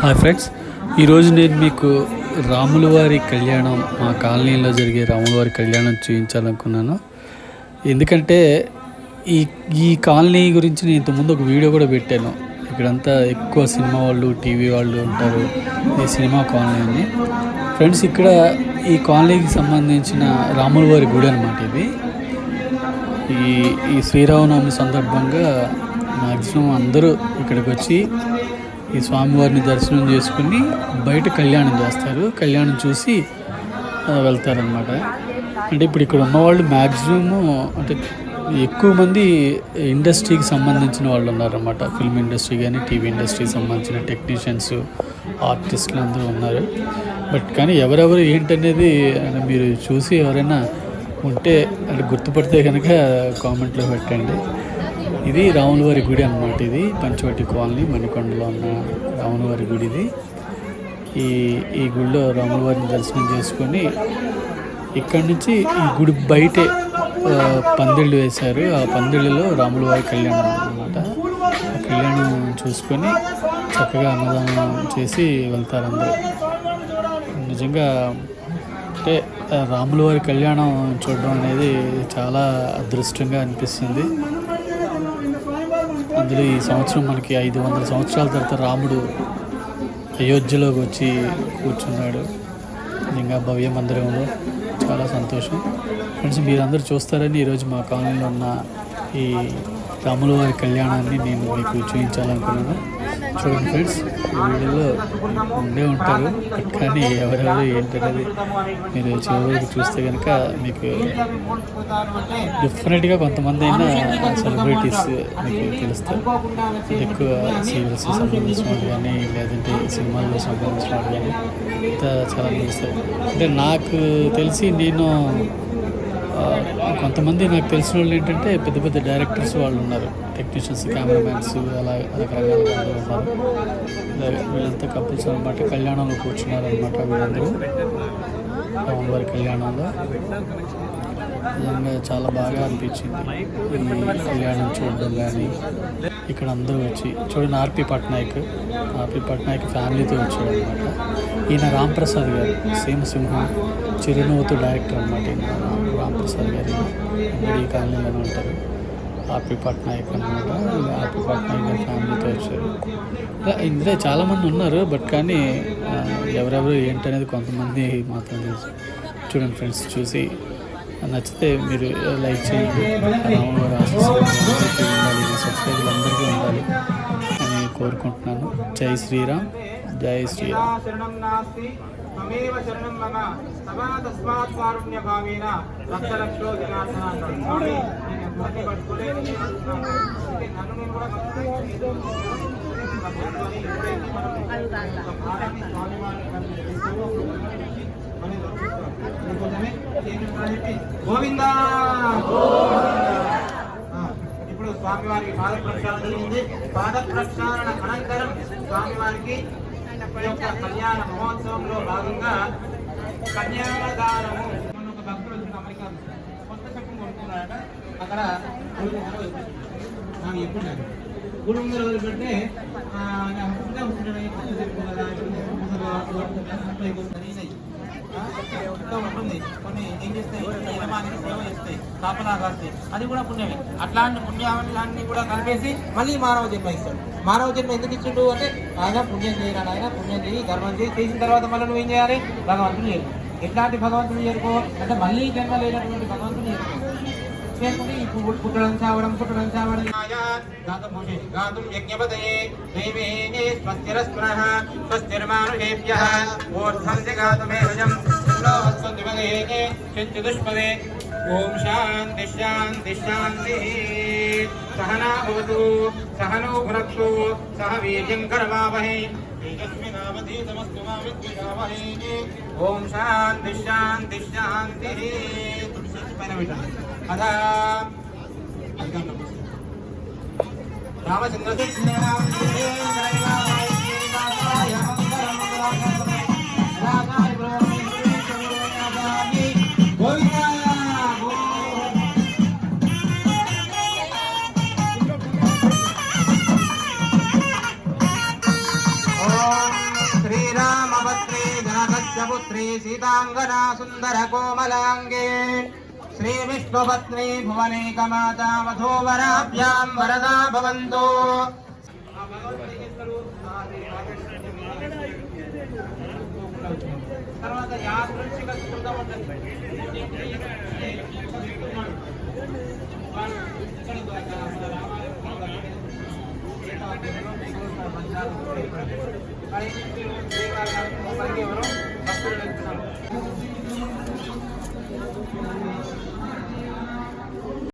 Hi friends. ఈరోజు నేను మీకు రాములవారి కళ్యాణం మా కాలనీలో జరిగే రాములవారి కళ్యాణం చూపించాలనుకున్నాను. ఎందుకంటే ఈ ఈ కాలనీ గురించి నేను ఇంతకుముందు ఒక వీడియో కూడా పెట్టాను. ఇక్కడంతా ఎక్కువ సినిమా వాళ్ళు టీవీ వాళ్ళు ఉంటారు ఈ సినిమా కాలనీ అని ఫ్రెండ్స్ ఇక్కడ ఈ కాలనీకి సంబంధించిన రాములవారి గుడి అనమాట ఇది. ఈ ఈ శ్రీరామనవమి సందర్భంగా మ్యాక్సిమం అందరూ ఇక్కడికి వచ్చి ఈ స్వామివారిని దర్శనం చేసుకుని బయట కళ్యాణం చేస్తారు. కళ్యాణం చూసి వెళ్తారనమాట అంటే ఇప్పుడు ఇక్కడ ఉన్నవాళ్ళు మ్యాక్సిమము అంటే ఎక్కువ మంది ఇండస్ట్రీకి సంబంధించిన వాళ్ళు ఉన్నారన్నమాట. ఫిల్మ్ ఇండస్ట్రీ కానీ టీవీ ఇండస్ట్రీకి సంబంధించిన టెక్నీషియన్స్ ఆర్టిస్టులు అందరూ ఉన్నారు. బట్ కానీ ఎవరెవరు ఏంటనేది మీరు చూసి ఎవరైనా ఉంటే అంటే గుర్తుపడితే కనుక కామెంట్లో పెట్టండి. ఇది రాములవారి గుడి అన్నమాట ఇది. పంచవటి కాలనీ మణికొండలో ఉన్న రాములవారి గుడి ఇది ఈ ఈ గుడిలో రాములవారిని దర్శనం చేసుకొని ఇక్కడి నుంచి ఈ గుడి బయటే పందిళ్ళు వేశారు. ఆ పందిళ్ళలో రాములవారి కళ్యాణం అన్నమాట. ఆ కళ్యాణం చూసుకొని చక్కగా అన్నదానం చేసి వెళ్తారు అందరూ. నిజంగా అంటే రాములవారి కళ్యాణం చూడడం అనేది చాలా అదృష్టంగా అనిపిస్తుంది. అందులో ఈ సంవత్సరం మనకి ఐదు వందల సంవత్సరాల తర్వాత రాముడు అయోధ్యలోకి వచ్చి కూర్చున్నాడు. ఇంకా భవ్య మందిరంలో చాలా సంతోషం. ఫ్రెండ్స్ మీరందరూ చూస్తారని ఈరోజు మా కాలనీలో ఉన్న ఈ రాముల వారి కళ్యాణాన్ని నేను మీకు చూపించాలనుకున్నాను. చూడండి ఫ్రెండ్స్ వీడియోలో ఉండే ఉంటారు కానీ ఎవరెవరు ఏంటనేది మీరు చివరికి చూస్తే కనుక మీకు డిఫరెంట్గా కొంతమంది అయినా సెలబ్రిటీస్ మీకు తెలుస్తారు. ఎక్కువ సీరియల్స్ సంబంధించిన వాళ్ళు కానీ లేదంటే సినిమాల్లో సంబంధించిన వాళ్ళు కానీ ఇంత చాలా తెలుస్తారు. అంటే నాకు తెలిసి నేను కొంతమంది నాకు తెలిసిన వాళ్ళు ఏంటంటే పెద్ద పెద్ద డైరెక్టర్స్ వాళ్ళు ఉన్నారు. టెక్నీషియన్స్ కెమెరామ్యాన్స్ అలా రకరకాల వాళ్ళు ఉన్నారు. వీళ్ళంతా కపుల్స్ అనమాట కళ్యాణంలో కూర్చున్నారు అనమాట వీళ్ళందరూ. రాముల వారి కళ్యాణంలో. నిజంగా చాలా బాగా అనిపించింది ఈ కళ్యాణం చూడడం కానీ. ఇక్కడ అందరూ వచ్చి చూడండి ఆర్పి పట్నాయక్. ఆర్పి పట్నాయక్ ఫ్యామిలీతో వచ్చాడు అనమాట ఈయన రాంప్రసాద్ గారు సేమ్ సింహం చిరునవ్వుతో డైరెక్టర్ అనమాట ఈయన. రామ్- గారి. గారు కాలనీ ఈ ఉంటారు. ఆర్పి పట్నాయక్ అనమాట ఆర్పి పట్నాయక్ ఫ్యామిలీతో వచ్చారు. ఇలా ఇందులో చాలామంది ఉన్నారు బట్ కానీ ఎవరెవరు ఏంటనేది కొంతమంది మాత్రం తెలుసు. చూడండి ఫ్రెండ్స్ చూసి నచ్చితే మీరు లైక్ చేయండి. సబ్స్క్రైబర్లు అందరికీ ఉండాలి అని కోరుకుంటున్నాను. జై శ్రీరామ్ జై శ్రీరామ్. శరణం తస్మాత్ కారుణ్య భావేన లక్ష లక్షలో జనార్దన అంటాడు స్వామి నేను నన్ను నేను కూడా ఎప్పుడైతే మనం భారాన్ని స్వామివారిని గోవిందా ఇప్పుడు స్వామివారికి పాద ప్రక్షాళన జరిగింది. పాద ప్రక్షాళన అనంతరం స్వామివారికి ఈ యొక్క కళ్యాణ మహోత్సవంలో భాగంగా కన్యాదానము. మన ఒక భక్తుడు వచ్చిన అమెరికా కొత్త చట్టం కొనుక్కున్నాడట అక్కడ గుడి ముందర వదిలిపెట్టాడు. నాకు చెప్పున్నాడు గుడి ముందర వదిలిపెడితే ఆ, నాకు కొత్త చెప్పు కదా, ఉంటుంది. కొన్ని ఏం చేస్తాయి? యజమానికి సేవ చేస్తాయి కాపలా కాస్తాయి అది కూడా పుణ్యమే. అట్లాంటి పుణ్యాలన్నీ కూడా కలిపేసి మళ్ళీ మానవ జన్మ ఇస్తాడు. మానవ జన్మ ఎందుకు ఇచ్చిండు అంటే ఆయన పుణ్యం చేయరా ఆయన పుణ్యం చేయి ధర్మం చేయి. చేసిన తర్వాత మళ్ళీ నువ్వు ఏం చేయాలి? భగవంతుని చేయాలి. ఎట్లాంటి భగవంతుని చేరుకో అంటే మళ్ళీ జన్మ లేనటువంటి భగవంతుని చేరుకో చేసుకుని ఈ పువ్వులు పుట్టడం చావడం పుట్టడం చావడం గాతం గాతం యజ్ఞపతయే దైవేనే స్వస్తిరస్పునః స్వస్తిర్మానుషేభ్యः ఊర్ధ్వం జగాతమేవజం వస్వంతిమగేనే చతుష్పదే ఓం శాంతి శాంతి శాంతి సహనా భవతు సహనో భునక్తు సహ వీర్యం కరవావహై ओम शांति शांति शांति रामचंद्र कृष्ण राम జనకస్య పుత్రీ సీతాంగనా సుందర కోమలాంగే శ్రీ విష్ణుపత్ని భువనేకమాతా వధూవరాభ్యాం వరదా భవంతు తర్వాత యాదృచ్ఛిక సుఖం ఉంటుంది ಸಂಖ್ಯೆ